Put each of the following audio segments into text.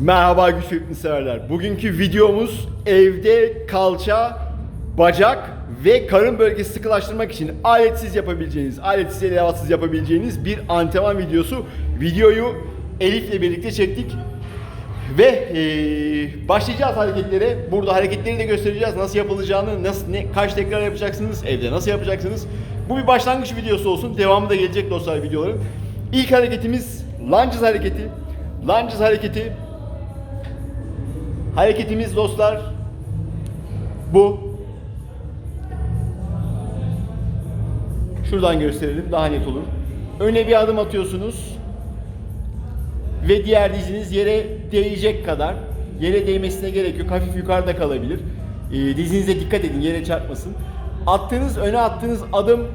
Merhaba güç fitness severler. Bugünkü videomuz evde kalça, bacak ve karın bölgesi sıkılaştırmak için aletsiz yapabileceğiniz, aletsiz elevatsız yapabileceğiniz bir antrenman videosu. Videoyu Elif'le birlikte çektik. Ve eee, başlayacağız hareketlere. Burada hareketleri de göstereceğiz. Nasıl yapılacağını, nasıl ne kaç tekrar yapacaksınız, evde nasıl yapacaksınız. Bu bir başlangıç videosu olsun. Devamı da gelecek dostlar videoların. İlk hareketimiz lunges hareketi. Lunges hareketi Hareketimiz dostlar bu. Şuradan gösterelim daha net olur. Öne bir adım atıyorsunuz ve diğer diziniz yere değecek kadar yere değmesine gerek yok. Hafif yukarıda kalabilir. Ee, dizinize dikkat edin yere çarpmasın. Attığınız öne attığınız adım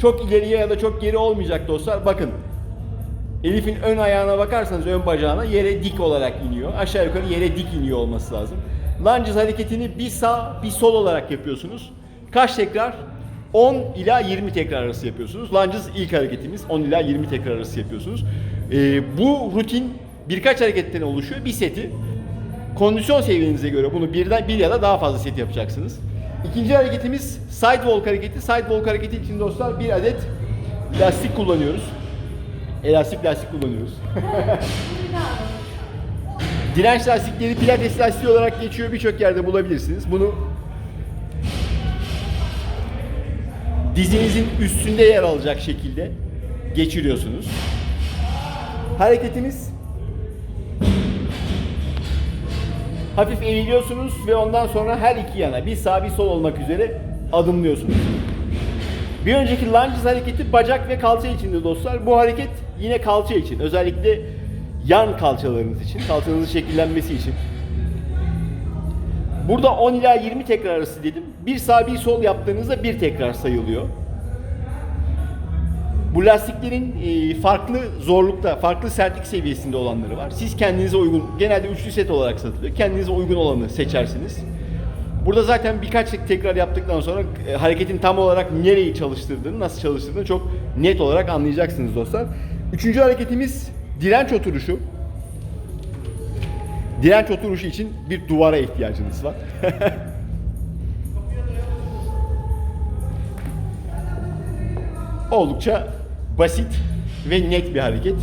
çok ileriye ya da çok geri olmayacak dostlar. Bakın Elif'in ön ayağına bakarsanız ön bacağına yere dik olarak iniyor. Aşağı yukarı yere dik iniyor olması lazım. Lunges hareketini bir sağ bir sol olarak yapıyorsunuz. Kaç tekrar? 10 ila 20 tekrar arası yapıyorsunuz. Lunges ilk hareketimiz 10 ila 20 tekrar arası yapıyorsunuz. Ee, bu rutin birkaç hareketten oluşuyor. Bir seti kondisyon seviyenize göre bunu birden bir ya da daha fazla set yapacaksınız. İkinci hareketimiz side walk hareketi. Side walk hareketi için dostlar bir adet lastik kullanıyoruz. Elastik lastik kullanıyoruz. Direnç lastikleri pilates lastiği olarak geçiyor. Birçok yerde bulabilirsiniz. Bunu dizinizin üstünde yer alacak şekilde geçiriyorsunuz. Hareketimiz hafif eğiliyorsunuz ve ondan sonra her iki yana bir sağ bir sol olmak üzere adımlıyorsunuz. Bir önceki lunges hareketi bacak ve kalça içindi dostlar. Bu hareket yine kalça için. Özellikle yan kalçalarınız için, kalçanızın şekillenmesi için. Burada 10 ila 20 tekrar arası dedim. Bir sağ bir sol yaptığınızda bir tekrar sayılıyor. Bu lastiklerin e, farklı zorlukta, farklı sertlik seviyesinde olanları var. Siz kendinize uygun, genelde üçlü set olarak satılıyor. Kendinize uygun olanı seçersiniz. Burada zaten birkaç tekrar yaptıktan sonra e, hareketin tam olarak nereyi çalıştırdığını, nasıl çalıştırdığını çok net olarak anlayacaksınız dostlar. Üçüncü hareketimiz direnç oturuşu. Direnç oturuşu için bir duvara ihtiyacınız var. Oldukça basit ve net bir hareket.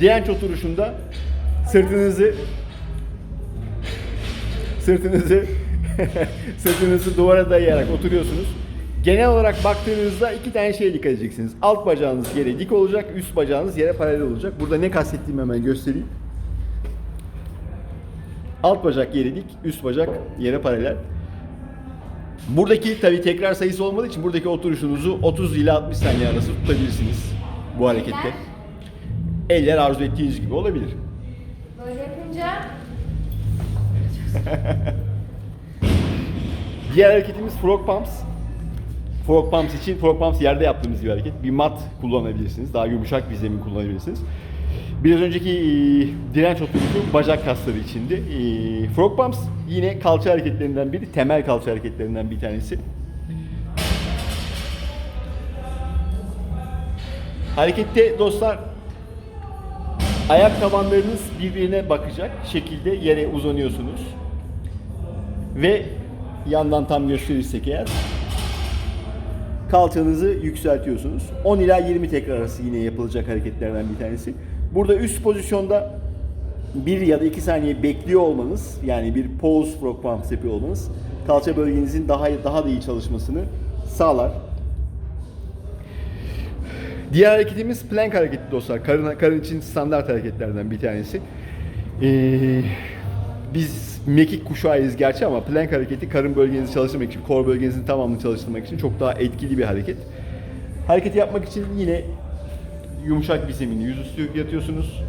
Direnç oturuşunda sırtınızı sırtınızı sırtınızı duvara dayayarak oturuyorsunuz. Genel olarak baktığınızda iki tane şeye dikkat edeceksiniz. Alt bacağınız yere dik olacak, üst bacağınız yere paralel olacak. Burada ne kastettiğimi hemen göstereyim. Alt bacak yere dik, üst bacak yere paralel. Buradaki tabii tekrar sayısı olmadığı için buradaki oturuşunuzu 30 ile 60 saniye arası tutabilirsiniz bu harekette. Eller arzu ettiğiniz gibi olabilir. Böyle yapınca Diğer hareketimiz frog pumps. Frog pumps için frog pumps yerde yaptığımız bir hareket. Bir mat kullanabilirsiniz. Daha yumuşak bir zemin kullanabilirsiniz. Biraz önceki e, direnç oturuşu bacak kasları içindi. E, frog pumps yine kalça hareketlerinden biri, temel kalça hareketlerinden bir tanesi. Harekette dostlar ayak tabanlarınız birbirine bakacak şekilde yere uzanıyorsunuz. Ve yandan tam gösterirsek eğer kalçanızı yükseltiyorsunuz. 10 ila 20 tekrar arası yine yapılacak hareketlerden bir tanesi. Burada üst pozisyonda bir ya da iki saniye bekliyor olmanız yani bir pause frog pumps yapıyor olmanız kalça bölgenizin daha daha da iyi çalışmasını sağlar. Diğer hareketimiz plank hareketi dostlar. Karın, karın için standart hareketlerden bir tanesi. Ee, biz mekik kuşağıyız gerçi ama plank hareketi karın bölgenizi çalıştırmak için, kor bölgenizin tamamını çalıştırmak için çok daha etkili bir hareket. Hareketi yapmak için yine yumuşak bir zemin, yüzüstü yatıyorsunuz.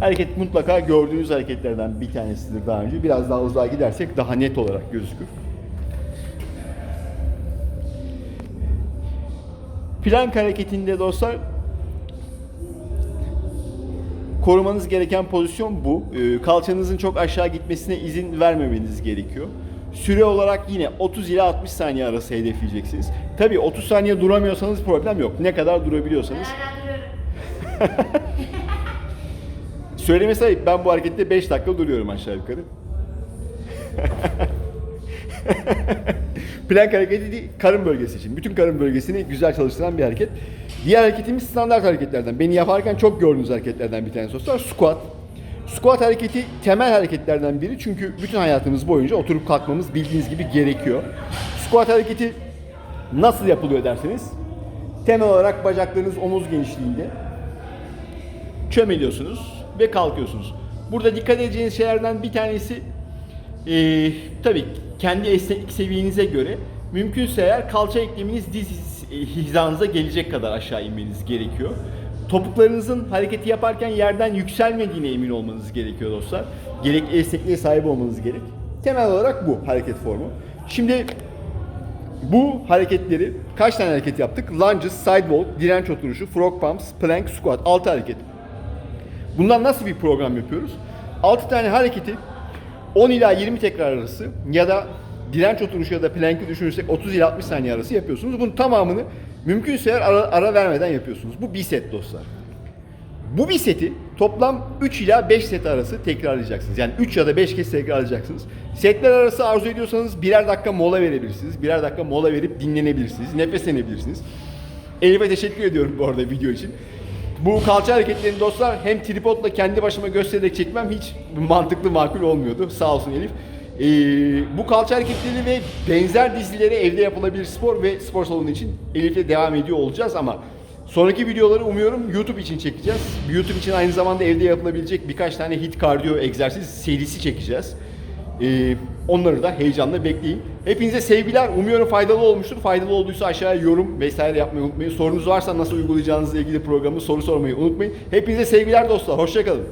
Hareket mutlaka gördüğünüz hareketlerden bir tanesidir daha önce. Biraz daha uzağa gidersek daha net olarak gözükür. Plank hareketinde dostlar korumanız gereken pozisyon bu. Ee, kalçanızın çok aşağı gitmesine izin vermemeniz gerekiyor. Süre olarak yine 30 ila 60 saniye arası hedefleyeceksiniz. Tabii 30 saniye duramıyorsanız problem yok. Ne kadar durabiliyorsanız. Söylemesi ayıp. Ben bu harekette 5 dakika duruyorum aşağı yukarı. Plank hareketi değil, karın bölgesi için. Bütün karın bölgesini güzel çalıştıran bir hareket. Diğer hareketimiz standart hareketlerden. Beni yaparken çok gördüğünüz hareketlerden bir tanesi dostlar. Squat. Squat hareketi temel hareketlerden biri çünkü bütün hayatımız boyunca oturup kalkmamız bildiğiniz gibi gerekiyor. Squat hareketi nasıl yapılıyor derseniz temel olarak bacaklarınız omuz genişliğinde çömeliyorsunuz ve kalkıyorsunuz. Burada dikkat edeceğiniz şeylerden bir tanesi eee tabii kendi esneklik seviyenize göre mümkünse eğer kalça ekleminiz diz e, hizanıza gelecek kadar aşağı inmeniz gerekiyor. Topuklarınızın hareketi yaparken yerden yükselmediğine emin olmanız gerekiyor dostlar. Gerekli esnekliğe sahip olmanız gerek. Temel olarak bu hareket formu. Şimdi bu hareketleri kaç tane hareket yaptık? Lunges, sidewalk, direnç oturuşu, frog pumps, plank, squat. 6 hareket. Bundan nasıl bir program yapıyoruz? 6 tane hareketi 10 ila 20 tekrar arası ya da direnç oturuşu ya da plank'i düşünürsek 30 ila 60 saniye arası yapıyorsunuz. Bunun tamamını mümkünse ara, ara vermeden yapıyorsunuz. Bu bir set dostlar. Bu bir seti toplam 3 ila 5 set arası tekrarlayacaksınız. Yani 3 ya da 5 kez tekrarlayacaksınız. Setler arası arzu ediyorsanız birer dakika mola verebilirsiniz. Birer dakika mola verip dinlenebilirsiniz. Nefeslenebilirsiniz. Elif'e teşekkür ediyorum bu arada video için. Bu kalça hareketlerini dostlar hem tripodla kendi başıma göstererek çekmem hiç mantıklı makul olmuyordu. Sağ olsun Elif. Ee, bu kalça hareketleri ve benzer dizileri evde yapılabilir spor ve spor salonu için Elif'le devam ediyor olacağız ama sonraki videoları umuyorum YouTube için çekeceğiz. YouTube için aynı zamanda evde yapılabilecek birkaç tane hit kardiyo egzersiz serisi çekeceğiz. Ee, onları da heyecanla bekleyin. Hepinize sevgiler. Umuyorum faydalı olmuştur. Faydalı olduysa aşağıya yorum vesaire yapmayı unutmayın. Sorunuz varsa nasıl uygulayacağınızla ilgili programı soru sormayı unutmayın. Hepinize sevgiler dostlar. Hoşçakalın.